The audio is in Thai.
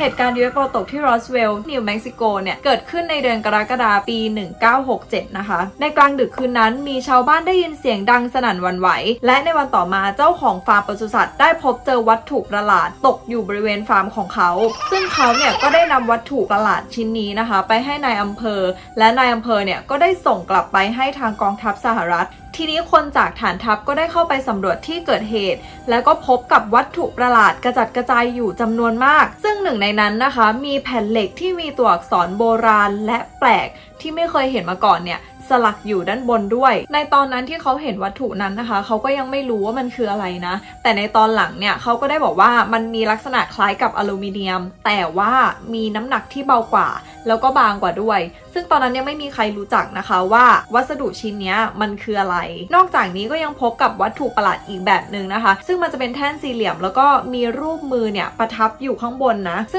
เหตุการณ์ UFO ตกที่รอสเวลล์นิวเม็กซิโกเนี่ย เกิดขึ้นในเดือนกรกฎาคมปี 1967 นะคะ ในกลางดึกคืนนั้นมีชาวบ้านได้ยินเสียงดังสนั่นวั่นไหว และในวันต่อมาเจ้าของฟาร์มปศุสัตว์ได้พบเจอวัตถุประหลาดตกอยู่บริเวณฟาร์มของเขา ซึ่งเขาเนี่ยก็ได้นำวัตถุประหลาดชิ้นนี้นะคะ ไปให้ในายอำเภอ และนายอำเภอเนี่ยก็ได้ส่งกลับไปให้ทางกองทัพสหรัฐ ทีนี้คนจากฐานทัพก็ได้เข้าไปสำรวจที่เกิดเหตุ แล้วก็พบกับวัตถุประหลาดกระจัดกระจายอยู่จำนวนมาก ซึ่งหนึ่งในนั้นนะคะ มีแผ่นเหล็กที่มีตัวอักษรโบราณและแปลกที่ไม่เคยเห็นมาก่อนเนี่ย สลักอยู่ด้านบนด้วย ในตอนนั้นที่เขาเห็นวัตถุนั้นนะคะ เขาก็ยังไม่รู้ว่ามันคืออะไรนะ แต่ในตอนหลังเนี่ยเขาก็ได้บอกว่ามันมีลักษณะคล้ายกับอลูมิเนียม แต่ว่ามีน้ำหนักที่เบากว่า แล้วก็บางกว่าด้วย ซึ่งตอนนั้นยังไม่มีใครรู้จักนะคะว่าวัสดุชิ้นนี้มันคืออะไร นอกจากนี้ก็ยังพบกับวัตถุประหลาดอีกแบบหนึ่งนะคะ ซึ่งมันจะเป็นแท่นสี่เหลี่ยม แล้วก็มีรูปมือเนี่ยประทับอยู่ข้างบนนะซึ่ง